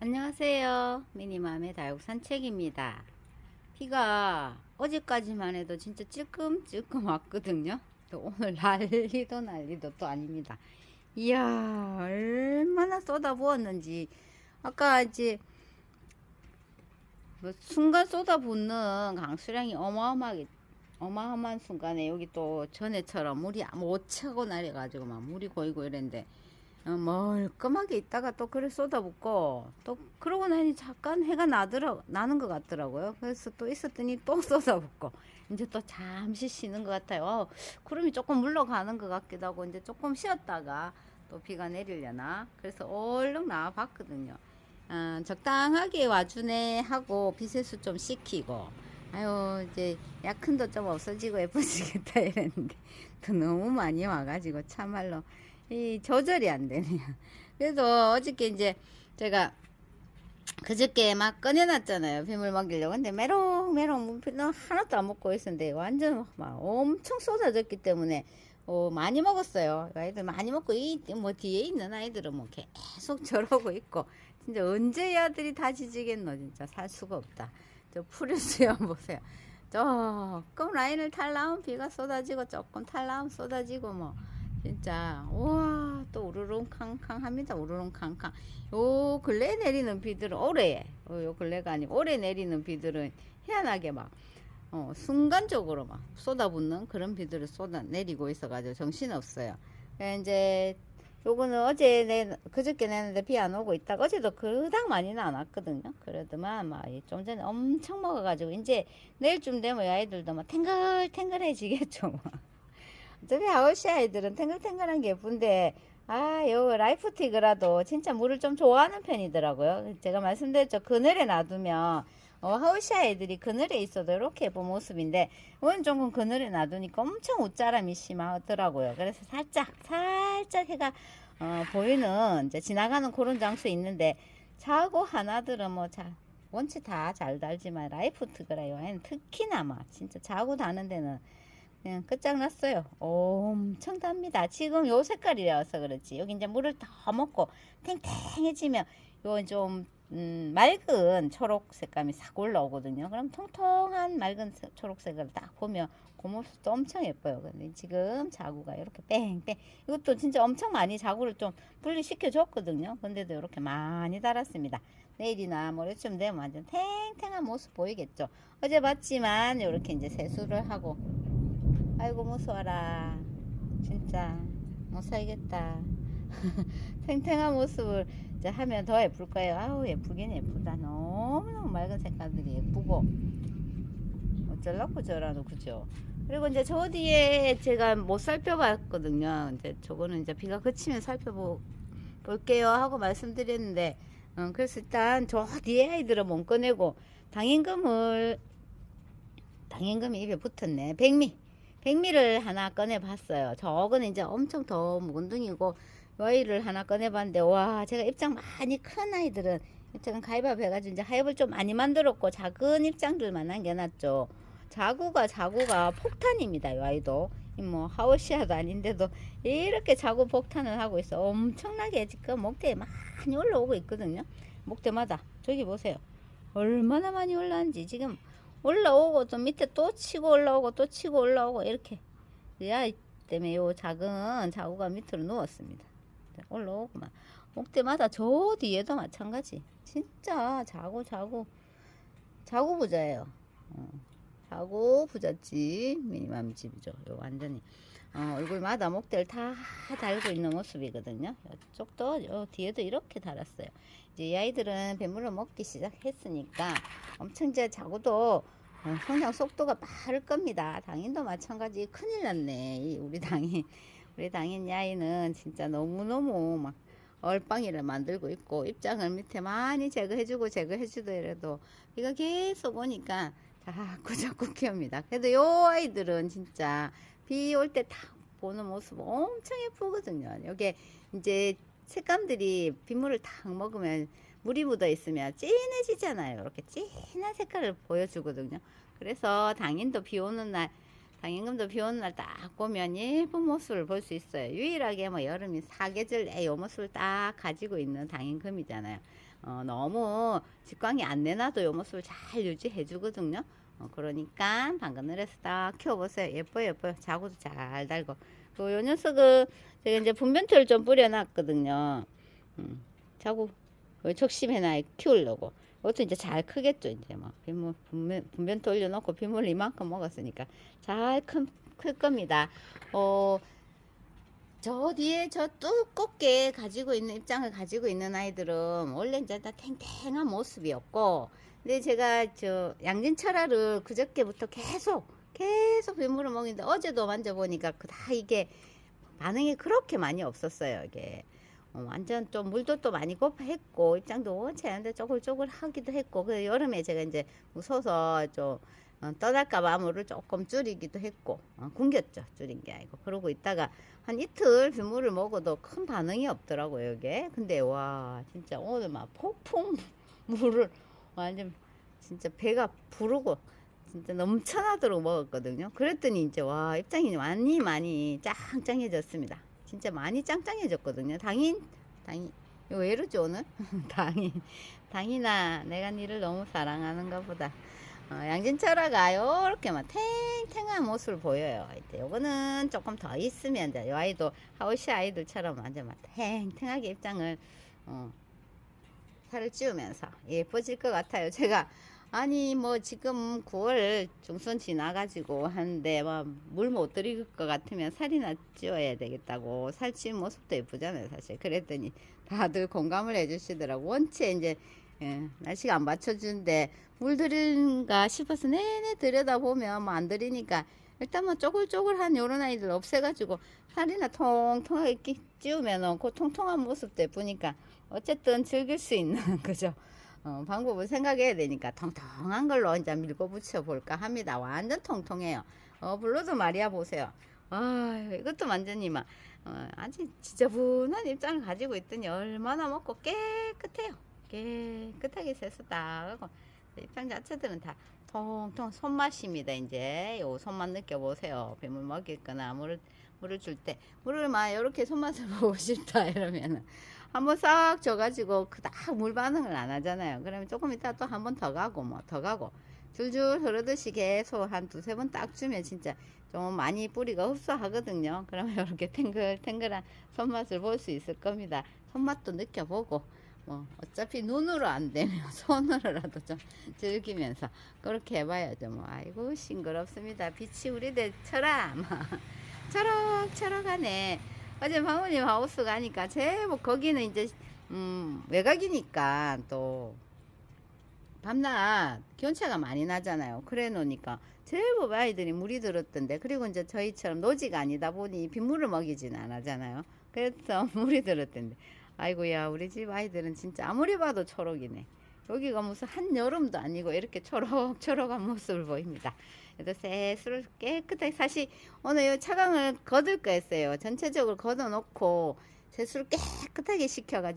안녕하세요. 미니맘의 다육 산책입니다. 비가 어제까지만 해도 진짜 찔끔찔끔 왔거든요. 또 오늘 난리도 난리도 또 아닙니다. 이야, 얼마나 쏟아부었는지. 아까 이제 뭐 순간 쏟아붓는 강수량이 어마어마하게 어마어마한 순간에 여기 또 전에처럼 물이 못 차고 내려가지고 막 물이 고이고 이랬는데 어, 멀끔하게 있다가 또 그래 쏟아붓고 또 그러고 나니 잠깐 해가 나더라 나는 것 같더라고요. 그래서 또 있었더니 또 쏟아붓고 이제 또 잠시 쉬는 것 같아요. 어, 구름이 조금 물러가는 것 같기도 하고 이제 조금 쉬었다가 또 비가 내리려나 그래서 얼른 나와 봤거든요. 어, 적당하게 와주네 하고 비세수 좀 시키고 아유 이제 약큰도 좀 없어지고 예뻐지겠다 이랬는데 또 너무 많이 와가지고 참말로 이 조절이 안 되네요. 그래도 어저께 이제 제가 그저께 막 꺼내놨잖아요. 빗물 먹이려고. 근데 메롱메롱 물피는 하나도 안 먹고 있었는데 완전 막 엄청 쏟아졌기 때문에 어, 많이 먹었어요. 아이들 많이 먹고 이 뭐 뒤에 있는 아이들은 뭐 계속 저러고 있고 진짜 언제 이 아들이 다 지지겠노 진짜 살 수가 없다. 저 풀효수염 보세요. 조금 라인을 탈라면 비가 쏟아지고 조금 탈라면 쏟아지고 뭐 진짜 우와 또 우르릉 캉캉 합니다 우르릉 캉캉 요 근래 내리는 비들은 올해 어, 요 근래가 아니고 올해 내리는 비들은 희한하게 막 어, 순간적으로 막 쏟아붓는 그런 비들을 쏟아 내리고 있어가지고 정신 없어요. 이제 요거는 어제 내 그저께 내는데 비 안 오고 있다가 어제도 그닥 많이는 안 왔거든요. 그러더만 막 좀 전에 엄청 먹어가지고 이제 내일쯤 되면 이 아이들도 막 탱글탱글해지겠죠. 막. 어차피 아웃시 아이들은 탱글탱글한 게 예쁜데 아, 요 라이프티그라도 진짜 물을 좀 좋아하는 편이더라고요. 제가 말씀드렸죠. 그늘에 놔두면 어, 하우시 아이들이 그늘에 있어도 이렇게 예쁜 모습인데 오늘 조금 그늘에 놔두니까 엄청 옷자람이 심하더라고요. 그래서 살짝 살짝 해가 어, 보이는 이제 지나가는 그런 장소에 있는데 자고 하나들은 뭐 자, 원체 다 잘 달지만 라이프티그라요. 아이는 특히나 막 진짜 자고 다는 데는 그냥 끝장났어요. 엄청 답니다. 지금 요 색깔이라서 그렇지. 여기 이제 물을 다 먹고 탱탱해지면 요좀 음, 맑은 초록 색감이 싹 올라오거든요. 그럼 통통한 맑은 색- 초록색을 딱 보면 그 모습도 엄청 예뻐요. 근데 지금 자구가 이렇게 뺑뺑 이것도 진짜 엄청 많이 자구를 좀 분리시켜 줬거든요. 근데도 이렇게 많이 달았습니다. 내일이나 모레쯤 되면 완전 탱탱한 모습 보이겠죠. 어제 봤지만 이렇게 이제 세수를 하고 아이고 무서워라 진짜 못 살겠다 탱탱한 모습을 이제 하면 더 예쁠 거예요. 아우 예쁘긴 예쁘다. 너무너무 맑은 색깔들이 예쁘고. 어쩌려고 저라도 그죠? 그리고 이제 저 뒤에 제가 못 살펴봤거든요. 이제 저거는 이제 비가 그치면 살펴보 볼게요 하고 말씀드렸는데 어, 그래서 일단 저 뒤에 아이들은 못 꺼내고 당임금을 당임금이 입에 붙었네. 백미. 백미를 하나 꺼내봤어요. 저거는 이제 엄청 더 묵은둥이고 이 아이를 하나 꺼내봤는데 와 제가 입장 많이 큰 아이들은 입장은 가위바위보 해가지고 이제 하엽을 좀 많이 만들었고 작은 입장들만 남겨놨죠. 자구가 자구가 폭탄입니다. 이 아이도 이뭐 하우시아도 아닌데도 이렇게 자구 폭탄을 하고 있어. 엄청나게 지금 목대에 많이 올라오고 있거든요. 목대마다 저기 보세요. 얼마나 많이 올라왔는지 지금 올라오고 또 밑에 또 치고 올라오고 또 치고 올라오고 이렇게 이 아이 때문에 요 작은 자구가 밑으로 누웠습니다. 자, 올라오고 막 목대마다 저 뒤에도 마찬가지. 진짜 자구 자구 자구 부자예요. 어, 자구 부잣집 미니맘 집이죠. 요 완전히 어, 얼굴마다 목대를 다 달고 있는 모습이거든요. 이쪽도 요 뒤에도 이렇게 달았어요. 이제 이 아이들은 뱀물을 먹기 시작했으니까 엄청 이제 자고도 어, 성장 속도가 빠를 겁니다. 당인도 마찬가지 큰일 났네. 이 우리 당인 우리 당인 야이는 진짜 너무너무 막 얼빵이를 만들고 있고 입장을 밑에 많이 제거해주고 제거해주더라도 이거 계속 오니까 자꾸 자꾸 키웁니다. 그래도 요 아이들은 진짜 비 올 때 딱 보는 모습 엄청 예쁘거든요. 여기 이제 색감들이 빗물을 탁 먹으면 물이 묻어 있으면 진해지잖아요. 이렇게 진한 색깔을 보여주거든요. 그래서 당연도 비 오는 날 당연금도 비 오는 날 딱 보면 예쁜 모습을 볼 수 있어요. 유일하게 뭐 여름이 사계절 내요 모습을 딱 가지고 있는 당연금이잖아요. 어, 너무 직광이 안 내놔도 요 모습을 잘 유지해 주거든요. 어, 그러니까 방그늘에서 딱 키워보세요. 예뻐요, 예뻐요. 자구도 잘 달고. 그 요 녀석은 제가 이제 분변토를 좀 뿌려놨거든요. 음, 자구 척심해놔 키우려고. 이것도 이제 잘 크겠죠, 이제 뭐. 빗물, 분변, 분변토 올려놓고 빗물 이만큼 먹었으니까 잘 큰, 클 겁니다. 어, 저 뒤에 저 두껍게 가지고 있는 입장을 가지고 있는 아이들은 원래 이제 다 탱탱한 모습이었고 근데 제가 저 양진철화를 그저께부터 계속 계속 빗물을 먹이는데 어제도 만져보니까 그다 이게 반응이 그렇게 많이 없었어요 이게 어, 완전 좀 물도 또 많이 고파했고 입장도 원치 않은데 쪼글쪼글 하기도 했고 그 여름에 제가 이제 무서워서 좀 어, 떠날까봐 물을 조금 줄이기도 했고 어, 굶겼죠 줄인 게 아니고. 그러고 있다가 한 이틀 빗물을 먹어도 큰 반응이 없더라고요 이게 근데 와 진짜 오늘 막 폭풍 물을 완전 진짜 배가 부르고 진짜 넘쳐나도록 먹었거든요. 그랬더니 이제 와 입장이 많이 많이 짱짱해졌습니다 진짜 많이 짱짱해졌거든요. 당인 당인. 왜 이러지 오늘? 당인. 당이나 내가 니를 너무 사랑하는가 보다. 어, 양진철아가 요렇게만 탱탱한 모습을 보여요. 이제 요거는 조금 더 있으면 이제 요 아이도 하우시 아이들처럼 완전 막 탱탱하게 입장을 어, 살을 찌우면서 예뻐질 것 같아요. 제가 아니 뭐 지금 9월 중순 지나가지고 하는데 뭐물못 들일 것 같으면 살이나 찌워야 되겠다고 살 찌운 모습도 예쁘잖아요 사실. 그랬더니 다들 공감을 해주시더라고. 원체 이제 예, 날씨가 안 받쳐주는데 물 들인가 싶어서 내내 들여다보면 뭐 안 들이니까 일단 뭐 쪼글쪼글한 요런 아이들 없애가지고 살이나 통통하게 끼- 찌우면은 그 통통한 모습도 예쁘니까 어쨌든 즐길 수 있는 그죠 어, 방법을 생각해야 되니까 통통한 걸로 이제 밀고 붙여 볼까 합니다. 완전 통통해요. 어 블루드 마리아 보세요. 아 이것도 완전히 막 어, 아주 지저분한 입장을 가지고 있더니 얼마나 먹고 깨끗해요. 깨끗하게 세서 딱 하고. 입장 자체들은 다 통통 손맛입니다 이제. 요 손맛 느껴보세요. 뱀을 먹일 거나 물을 물을 줄 때. 물을 막 이렇게 손맛을 보고 싶다 이러면은 한번 싹 줘가지고 그닥 물 반응을 안 하잖아요. 그러면 조금 이따 또 한 번 더 가고 뭐 더 가고. 줄줄 흐르듯이 계속 한 두세 번 딱 주면 진짜 좀 많이 뿌리가 흡수하거든요. 그러면 이렇게 탱글탱글한 손맛을 볼 수 있을 겁니다. 손맛도 느껴보고 뭐 어차피 눈으로 안 되면 손으로라도 좀 즐기면서 그렇게 해봐야죠. 뭐 아이고 싱그럽습니다. 빛이 우리들처럼 초록초록하네 어제 방울님 하우스 가니까 제법 거기는 이제 음 외곽이니까 또 밤낮 기온차가 많이 나잖아요. 그래 놓으니까 제법 아이들이 물이 들었던데 그리고 이제 저희처럼 노지가 아니다 보니 빗물을 먹이진 않았잖아요. 그래서 물이 들었던데. 아이고야 우리 집 아이들은 진짜 아무리 봐도 초록이네. 여기가 무슨 한여름도 아니고 이렇게 초록초록한 모습을 보입니다 그래도 새수를 깨끗하게 사실 오늘 이 차강을 거둘 거였어요 전체적으로 걷어 놓고 세수를 깨끗하게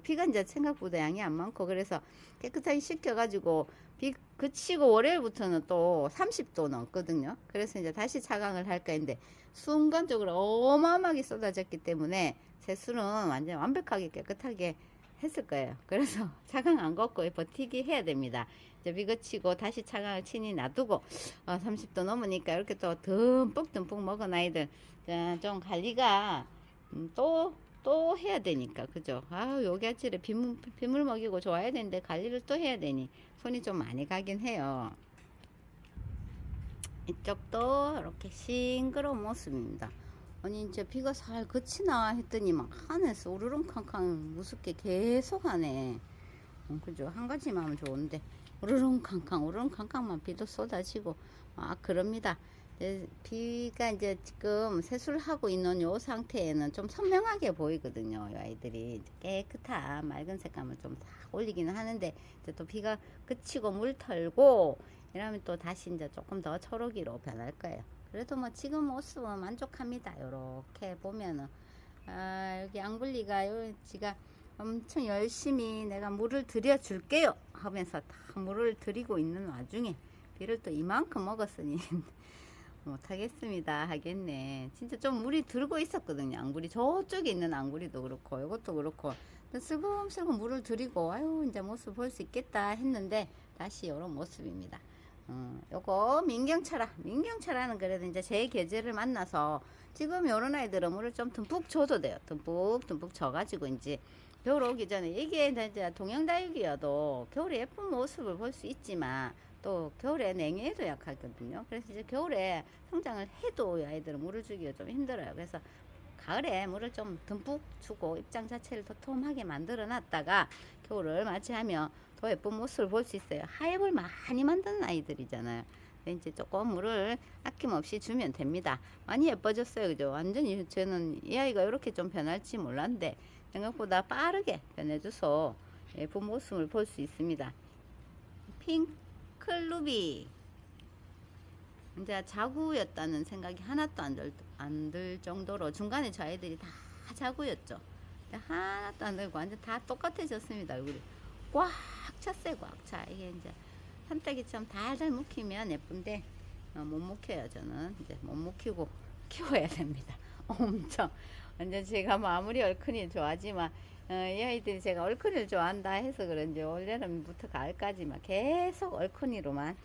비가 이제 생각보다 양이 안 많고 그래서 깨끗하게 시켜가지고 비 그치고 월요일부터는 또 30도 넘거든요 그래서 이제 다시 차강을 할 거인데 순간적으로 어마어마하게 쏟아졌기 때문에 세수는 완전 완벽하게 깨끗하게 했을 거예요. 그래서 차강 안 걷고 버티기 해야 됩니다. 이제 비거치고 다시 차강을 친히 놔두고 어, 30도 넘으니까 이렇게 또 듬뿍 듬뿍 먹은 아이들 자, 좀 관리가 음, 또, 또 해야 되니까 그죠? 아유 요기 아침에 빗물, 빗물 먹이고 좋아야 되는데 관리를 또 해야 되니 손이 좀 많이 가긴 해요. 이쪽도 이렇게 싱그러운 모습입니다. 아니 이제 비가 살 그치나 했더니 막 하늘에서 우르릉 캉캉 무섭게 계속 하네. 어, 그죠? 한 가지만 하면 좋은데 우르릉캉캉 우르릉캉캉만 비도 쏟아지고 막 그럽니다. 이제 비가 이제 지금 세수를 하고 있는 요 상태에는 좀 선명하게 보이거든요. 이 아이들이 깨끗한 맑은 색감을 좀 싹 올리기는 하는데 이제 또 비가 그치고 물 털고 이러면 또 다시 이제 조금 더 초록이로 변할 거예요. 그래도 뭐 지금 모습은 만족합니다. 요렇게 보면은 아, 여기 앙블리가 요 지가 엄청 열심히 내가 물을 들여 줄게요 하면서 다 물을 드리고 있는 와중에 비를 또 이만큼 먹었으니 못하겠습니다 하겠네. 진짜 좀 물이 들고 있었거든요. 앙구리 저쪽에 있는 앙구리도 그렇고 이것도 그렇고 슬금슬금 물을 들이고 아유 이제 모습 볼 수 있겠다 했는데 다시 이런 모습입니다. 어, 요거 민경철아 민경철아는 그래도 이제 제 계절을 만나서 지금 요런 아이들은 물을 좀 듬뿍 줘도 돼요. 듬뿍 듬뿍 줘가지고 이제 겨울 오기 전에 이게 이제 동양다육이어도 겨울에 예쁜 모습을 볼 수 있지만 또 겨울에 냉해에도 약하거든요. 그래서 이제 겨울에 성장을 해도 이 아이들은 물을 주기가 좀 힘들어요. 그래서 가을에 물을 좀 듬뿍 주고 입장 자체를 도톰하게 만들어 놨다가 겨울을 맞이하면 더 예쁜 모습을 볼 수 있어요. 하엽을 많이 만드는 아이들이잖아요. 이제 조금 물을 아낌없이 주면 됩니다. 많이 예뻐졌어요. 그죠? 완전히 저는 이 아이가 이렇게 좀 변할지 몰랐는데 생각보다 빠르게 변해줘서 예쁜 모습을 볼 수 있습니다. 핑클루비 이제 자구였다는 생각이 하나도 안 들, 안 들 정도로 중간에 저 아이들이 다 자구였죠. 하나도 안 들고 완전 다 똑같아졌습니다. 얼굴이 꽉 찼어요. 꽉 차. 이게 이제 산딸기처럼 달달 묵히면 예쁜데 어, 못 묵혀요. 저는 이제 못 묵히고 키워야 됩니다. 엄청 완전 제가 뭐 아무리 얼큰이 좋아하지만 어, 이 아이들이 제가 얼큰이를 좋아한다 해서 그런지 올여름부터 가을까지만 계속 얼큰이로만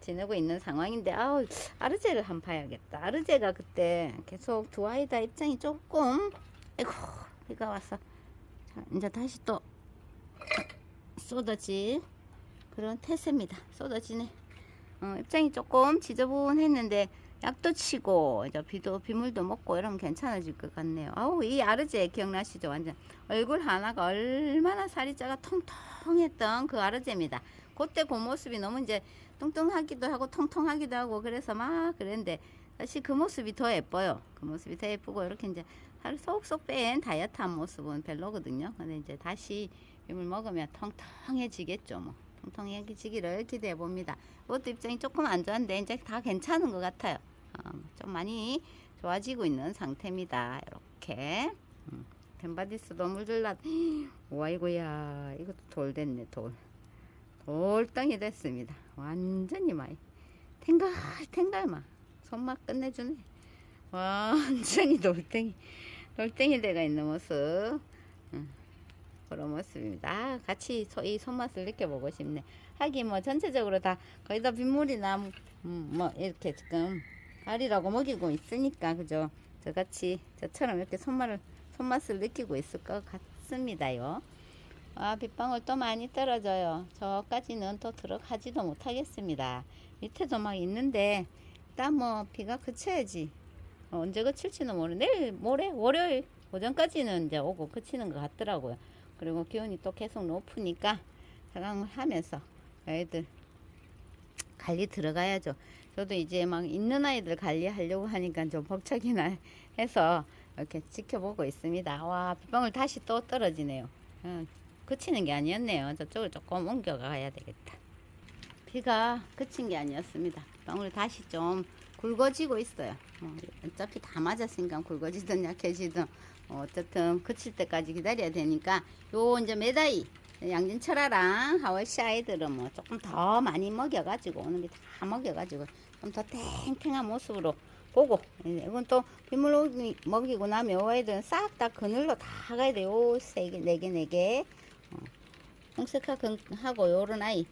지내고 있는 상황인데 아우 아르제를 한번 봐야겠다. 아르제가 그때 계속 두 아이 다 입장이 조금 아이고 비가 왔어. 자, 이제 다시 또 쏟아질 그런 태세입니다. 쏟아지네. 어, 입장이 조금 지저분했는데 약도 치고 이제 비도 비물도 먹고 이러면 괜찮아질 것 같네요. 아우 이 아르제 기억나시죠? 완전 얼굴 하나가 얼마나 살이 짜가 통통했던 그 아르제입니다. 그때 그 모습이 너무 이제 뚱뚱하기도 하고 통통하기도 하고 그래서 막 그랬는데 다시 그 모습이 더 예뻐요. 그 모습이 더 예쁘고 이렇게 이제 살을 쏙쏙 뺀 다이어트한 모습은 별로거든요. 근데 이제 다시 이물 먹으면 통통해지겠죠. 뭐 통통해지기를 기대해 봅니다. 이것도 입장이 조금 안 좋은데 이제 다 괜찮은 것 같아요. 어, 좀 많이 좋아지고 있는 상태입니다. 이렇게 음, 덴바디스도 물들라. 와이고야 이것도 돌 됐네 돌. 돌덩이 됐습니다. 완전히 많이 탱갈 탱갈만 손맛 끝내주네. 완전히 돌덩이 돌덩이 돼가 있는 모습 음, 그런 모습입니다. 아, 같이 소- 이 손맛을 느껴보고 싶네. 하긴 뭐 전체적으로 다 거의 다 빗물이나 음, 뭐 이렇게 지금 알이라고 먹이고 있으니까 그죠? 저같이 저처럼 이렇게 손맛을 손맛을 느끼고 있을 것 같습니다요. 아 빗방울 또 많이 떨어져요. 저까지는 또 들어가지도 못하겠습니다. 밑에 도 막 있는데 일단 뭐 비가 그쳐야지. 어, 언제 그칠지는 모르. 내일 모레 월요일 오전까지는 이제 오고 그치는 것 같더라고요. 그리고 기온이 또 계속 높으니까 사강을 하면서 애들 관리 들어가야죠. 저도 이제 막 있는 아이들 관리하려고 하니까 좀 벅차기나 해서 이렇게 지켜보고 있습니다. 와 빗방울 다시 또 떨어지네요. 어, 그치는 게 아니었네요. 저쪽을 조금 옮겨가야 되겠다. 비가 그친 게 아니었습니다. 방울이 다시 좀 굵어지고 있어요. 어, 어차피 다 맞았으니까 굵어지든 약해지든 어, 어쨌든 그칠 때까지 기다려야 되니까 요 이제 메다이 양진철아랑 하월시 아이들은 뭐 조금 더 많이 먹여가지고 오는 게다 먹여가지고 좀 더 탱탱한 모습으로 보고 예, 이건 또 먹이- 먹이고 나면 요 아이들은 싹 다 그늘로 다 가야 돼요 세개 네개 네개 어. 홍색화 하고 요런 아이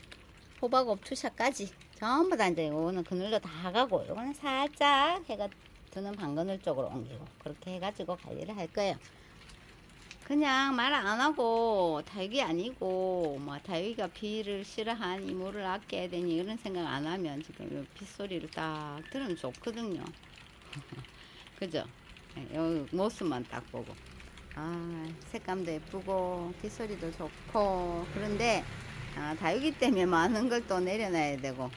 호박업 투샷까지 전부 다 이제 요거는 그늘로 다 가고 요거는 살짝 해가 드는 방그늘 쪽으로 옮기고 그렇게 해가지고 관리를 할 거예요. 그냥 말 안 하고 다육이 아니고 뭐 다육이가 비를 싫어한 이모를 아껴야 되니 이런 생각 안 하면 지금 요 빗소리를 딱 들으면 좋거든요. 그죠? 예, 요 모습만 딱 보고 아 색감도 예쁘고 빗소리도 좋고 그런데 아, 다육이 때문에 많은 걸 또 내려놔야 되고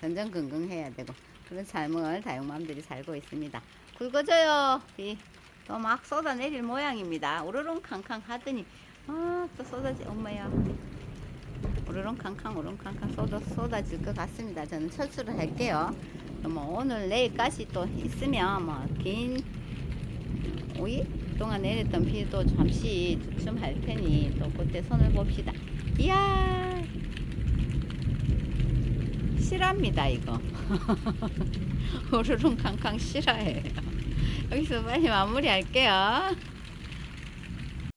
전전긍긍해야 되고 그런 삶을 다육맘들이 살고 있습니다. 굵어져요. 비. 또 막 쏟아내릴 모양입니다. 우르릉 캉캉 하더니 아, 또 쏟아지 엄마야. 우르릉 캉캉 우르릉 캉캉 쏟아, 쏟아질 것 같습니다. 저는 철수를 할게요. 뭐 오늘 내일까지 또 있으면 뭐 긴 5일 동안 내렸던 비도 잠시 좀 할 테니 또 그때 손을 봅시다. 이야 실합니다 이거 우르릉 캉캉 싫어해요. 여기서 빨리 마무리할게요.